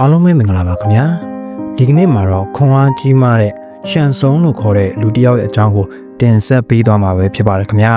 အားလုံးပဲမင်္ဂလာပါခင်ဗျာဒီကနေ့မှာတော့ခွန်အားကြီးမားတဲ့ရှန်စုံလို့ခေါ်တဲ့လူတစ်ယောက်ရဲ့အကြောင်းကိုတင်ဆက်ပေးသွားမှာပဲဖြစ်ပါတယ်ခင်ဗျာ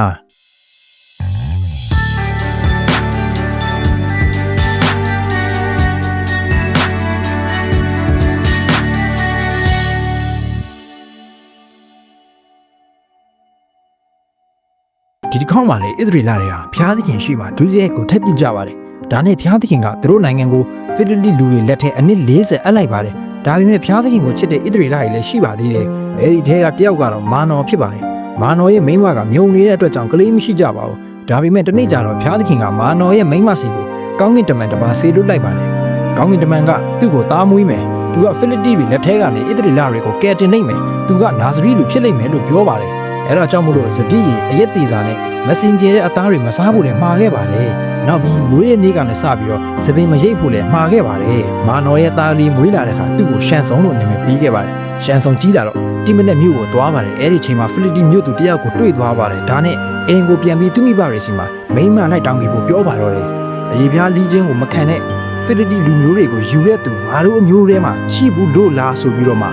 ဒီတစ်ခေါက်မှာလေဣသရေလတွေကဖျားသခင်ရှိမှဒုစရိုက်ကိုထပ်ပြစ်ကြပါတယ် ဒါနဲ့ဖျားသခင်ကသူတို့နိုင်ငံကိုဖီဒလီလူတွေလက်ထဲအနည်း40အပ်လိုက်ပါတယ်ဒါပေမဲ့ဖျားသခင်ကိုချစ်တဲ့ဣသရေလတွေလည်းရှိပါသေးတယ်အဲဒီထဲကတယောက်ကတော့မာနော်ဖြစ်ပါတယ်မာနော်ရဲ့မိန်းမကမြုံနေတဲ့အတွက်ကြောင့်ကလေးမရှိကြပါဘူးဒါပေမဲ့တနေ့ကျတော့ဖျားသခင်ကမာနော်ရဲ့မိန်းမစီကိုကောင်းကင်တမန်တစ်ပါးဆေလွတ်လိုက်ပါတယ်ကောင်းကင်တမန်ကသူ့ကိုသားမွေးမယ်သူကဖိလိတိပြည်လက်ထဲကနေဣသရေလတွေကိုကယ်တင်နိုင်မယ်သူကနာဇရီလူဖြစ်လိမ့်မယ်လို့ပြောပါတယ်အဲ့ဒါကြောင့်မို့လို့ဇပြည့်ရီအရက်တီစာနဲ့မစင်ဂျယ်တဲ့အသားတွေမစားဖို့လည်းမှားခဲ့ပါတယ်။ နောက်ပြီးမွေးရဲ့နေ့ကလည်းစပြီးတော့သပင်မရိပ်ဖို့လည်းမှားခဲ့ပါတယ်။မာနော်ရဲ့သားလေးမွေးလာတဲ့အခါသူ့ကိုရှန်ဆောင်လို့နာမည်ပေးခဲ့ပါတယ်။ရှန်ဆောင်ကြီးလာတော့တိမနဲ့မြို့ကိုသွားပါတယ်။အဲ့ဒီချိန်မှာဖိလစ်တီမြို့သူတယောက်ကိုတွေ့သွားပါတယ်။ဒါနဲ့အင်ကိုပြန်ပြီးသူမိဘတွေစီမှာမိန်းမလိုက်တောင်းပြီးဖို့ပြောပါတော့တယ်။အရေးပြားလီးချင်းကိုမခံတဲ့ဖိလစ်တီလူမျိုးတွေကိုယူတဲ့သူငါတို့အမျိုးထဲမှာရှိဘူးလို့လားဆိုပြီးတော့မှ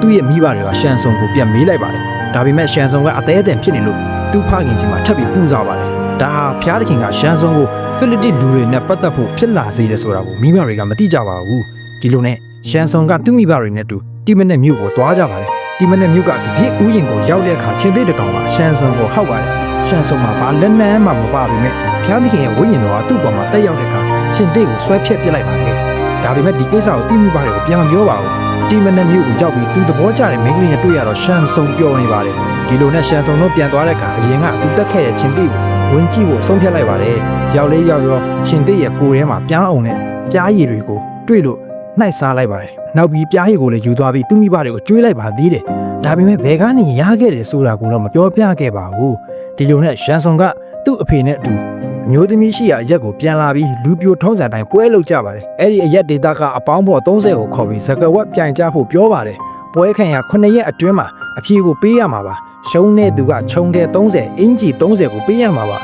သူ့ရဲ့မိဘတွေကရှန်ဆောင်ကိုပြန်မေးလိုက်ပါတယ်။ဒါပေမဲ့ရှန်ဆောင်ကအသေးအတန်ဖြစ်နေလို့သူ့ဖခင်စီမှာထပ်ပြီးပူဇော်ပါတယ်။ ဒါဟာဖျားသခင်ကရှမ်းစုံကိုဖိလစ်တိလူတွေနဲ့ပတ်သက်ဖို့ဖြစ်လာစေတယ်ဆိုတာကိုမိမတွေကမသိကြပါဘူး။ဒီလိုနဲ့ရှမ်းစုံကသူ့မိဘတွေနဲ့တူတီမနဲ့မြို့ကိုသွားကြပါတယ်။တီမနဲ့မြို့ကစပြည့်ဥယျင်ကိုရောက်တဲ့အခါချင်းသေးတကောင်ကရှမ်းစုံကိုဟောက်ပါတယ်။ရှမ်းစုံမှာဘာလက်နက်မှမပါပေမဲ့ဖျားသခင်ရဲ့ဝိညာဉ်တော်ကသူ့ပေါ်မှာတက်ရောက်တဲ့အခါချင်းသေးကိုဆွဲဖြတ်ပစ်လိုက်ပါတယ်။ဒါပေမဲ့ဒီကိစ္စကိုတိမိဘတွေကိုပြန်မပြောပါဘူး။တီမနဲ့မြို့ကိုရောက်ပြီးသူသဘောကျတဲ့မိန်းကလေးနဲ့တွေ့ရတော့ရှမ်းစုံပျော်နေပါတယ်။ဒီလိုနဲ့ရှန်စုံတို့ပြန်သွားတဲ့အခါအရင်ကသူတက်ခဲ့တဲ့ချင်းတိကို ဝင်ကြည့်ဖို့ဆုံးဖြတ်လိုက်ပါတယ်။ရောက်လေးရောက်ရောချင်းတိရဲ့ကိုယ်ထဲမှာပြားအောင်နဲ့ပြားရည်တွေကိုတွေ့လို့နှိုက်စားလိုက်ပါတယ်။နောက်ပြီးပြားရည်ကိုလည်းယူသွားပြီးသူမိဘတွေကိုကျွေးလိုက်ပါသေးတယ်။ဒါပေမဲ့ဘယ်ကနေရခဲ့တယ်ဆိုတာကိုတော့မပြောပြခဲ့ပါဘူး။ဒီလိုနဲ့ရှန်စုံကသူ့အဖေနဲ့အတူအမျိုးသမီးရှိရာအရက်ကိုပြန်လာပြီးလူပြိုထုံးစံတိုင်းပွဲလုပ်ကြပါတယ်။အဲ့ဒီအရက်ဒေတာကအပေါင်းဖော်30ကိုခေါ်ပြီးဇကဝက်ပြိုင်ကြဖို့ပြောပါတယ်။ပွဲခံရ9ရက်အတွင်းမှာ အဖြေကိုပေးရမှာပါရှုံးတဲ့သူကခြုံတဲ့30အင်ဂျီ30ကိုပေးရမှာပါ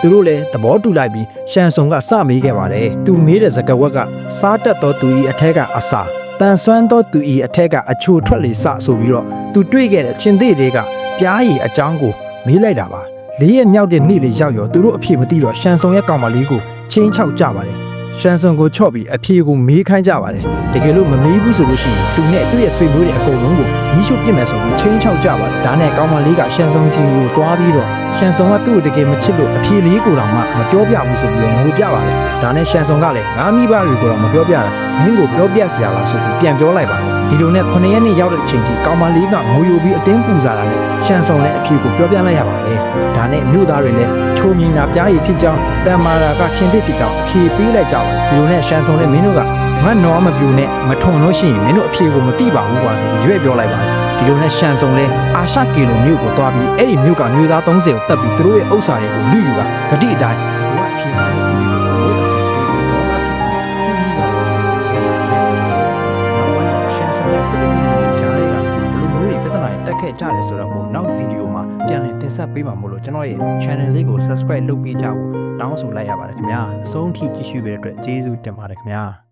သူတို့လည်းသဘောတူလိုက်ပြီးရှန်စုံကစမေးခဲ့ပါတယ်သူမေးတဲ့စကားဝက်ကစားတက်သောသူဤအထက်ကအစာတန်ဆွမ်းသောသူဤအထက်ကအချိုထွက်လေစဆိုပြီးတော့သူတွေ့ခဲ့တဲ့ချင်းသေးတွေကပြားရည်အကြောင်းကိုမေးလိုက်တာပါလေးရမြောက်တဲ့နေ့လေးရောက်ရောသူတို့အဖြေမသိတော့ရှန်စုံရဲ့ကောင်မလေးကိုချင်းချောက်ကြပါတယ် ရှန်စုံကိုချော့ပြီးအဖြေကိုမေးခိုင်းကြပါတယ်တကယ်လို့မမေးဘူးဆိုလို့ရှိရင်သူနဲ့သူ့ရဲ့ဆွေမျိုးတွေအကုန်လုံးကိုမီးရှို့ပြစ်မယ်ဆိုပြီးချင်းချောက်ကြပါတယ်ဒါနဲ့ကောင်မလေးကရှန်စုံစီကိုတွားပြီးတော့ရှန်စုံကသူ့ကိုတကယ်မချစ်လို့အဖြေလေးကိုတောင်မှမပြောပြဘူးဆိုပြီးတော့ငိုပြပါတယ်ဒါနဲ့ရှန်စုံကလည်းငါမိဘတွေကိုတော့မပြောပြတာမင်းကိုပြောပြစရာလားဆိုပြီးပြန်ပြောလိုက်ပါတယ်ဒီလိုနဲ့9ရက်နေ့ရောက်တဲ့အချိန်ထိကောင်မလေးကငိုယိုပြီးအတင်းပူစားတာနဲ့ရှန်စုံလည်းအဖြေကိုပြောပြလိုက်ရပါတယ် ဒါနဲ့မြို့သားတွေလည်းချိုမြင်တာပြားရည်ဖြစ်ကြောင်းတန်မာရာကချင်းတစ်ဖြစ်ကြောင်းအဖြေပေးလိုက်ကြပါတယ်ဒီလိုနဲ့ရှန်စုံနဲ့မင်းတို့ကမတ်နော်မပြူနဲ့မထွန်လို့ရှိရင်မင်းတို့အဖြေကိုမသိပါဘူးကွာဆိုပြီးရွေ့ပြောလိုက်ပါတယ်ဒီလိုနဲ့ရှန်စုံလဲအာရှကီလိုမြို့ကိုသွားပြီးအဲ့ဒီမြို့ကမြို့သား30ကိုတက်ပြီးသူတို့ရဲ့ဥစ္စာတွေကိုလူယူကဂတိအတိုင်းစကွာအဖြေမှာလို့သူတွေကိုဝတ်အစီပေးပြီးတော့လာပြီးနောက်ပိုင်းရှန်စုံနဲ့ဖိလစ်ပိုင်တွေကြားတွေကဘယ်လိုမျိုး တွေပြဿနာတွေတက်ခဲ့ကြတယ်ဆိုတော့မို့နောက်ဗီဒီယိုမှာပြန်လည်တင်ဆက်ပေးပါမို့လို့ကျွန်တော်ရဲ့ channel လေးကို subscribe လုပ်ပေးကြဖို့တောင်းဆိုလိုက်ရပါတယ်ခင်ဗျာအဆုံးထိကြည့်ရှုပေးတဲ့အတွက်ကျေးဇူးတင်ပါတယ်ခင်ဗျာ